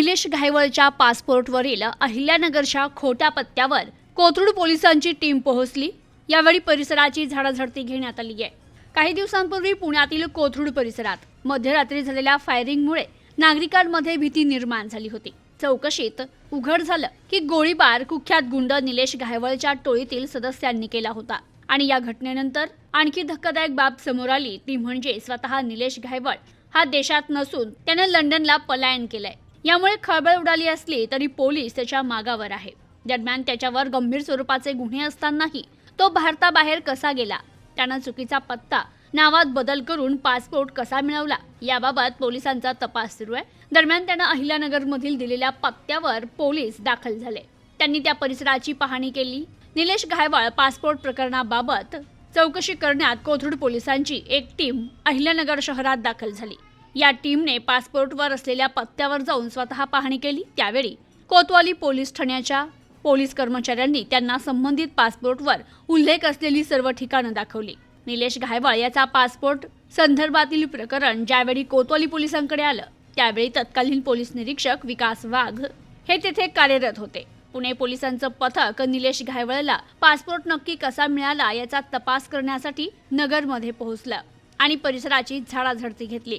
निलेश घायवळच्या पासपोर्टवरील अहिल्यानगरच्या खोट्या पत्त्यावर कोथरूड पोलिसांची टीम पोहोचली. यावेळी परिसराची झाडाझडती घेण्यात आली आहे. काही दिवसांपूर्वी पुण्यातील कोथरूड परिसरात मध्यरात्री झालेल्या फायरिंगमुळे नागरिकांमध्ये भीती निर्माण झाली होती. चौकशीत उघड झालं की गोळीबार कुख्यात गुंड निलेश घायवळच्या टोळीतील सदस्यांनी केला होता आणि या घटनेनंतर आणखी धक्कादायक बाब समोर आली. ती म्हणजे स्वतः निलेश घायवळ. हा देशात नसून त्यानं लंडनला पलायन केलंय. यामुळे खळबळ उडाली असली तरी पोलीस त्याच्या मागावर आहे. दरम्यान त्याच्यावर गंभीर स्वरूपाचे गुन्हे असतानाही तो भारताबाहेर कसा गेला त्यानं चुकीचा पत्ता नावात बदल करून पासपोर्ट कसा मिळवला याबाबत पोलिसांचा तपास सुरू आहे. दरम्यान त्यानं अहिल्यानगरमधील दिलेल्या पत्त्यावर पोलीस दाखल झाले. त्यांनी त्या परिसराची पाहणी केली. निलेश घायवाळ पासपोर्ट प्रकरणाबाबत चौकशी करण्यात कोथरूड पोलिसांची एक टीम अहिल्यानगर शहरात दाखल झाली. या टीमने पासपोर्टवर असलेल्या पत्त्यावर जाऊन स्वतः पाहणी केली. त्यावेळी कोतवाली पोलीस ठाण्याच्या पोलीस कर्मचाऱ्यांनी त्यांना संबंधित पासपोर्टवर उल्लेख असलेली सर्व ठिकाणं दाखवली. निलेश घायवाळ याचा पासपोर्ट संदर्भातील प्रकरण ज्यावेळी कोतवाली पोलिसांकडे आलं त्यावेळी तत्कालीन पोलीस निरीक्षक विकास वाघ हे तेथे कार्यरत होते. पुणे पोलिसांचं पथक निलेश घायवळला पासपोर्ट नक्की कसा मिळाला याचा तपास करण्यासाठी नगरमध्ये पोहोचलं आणि परिसराची झाडाझडती घेतली.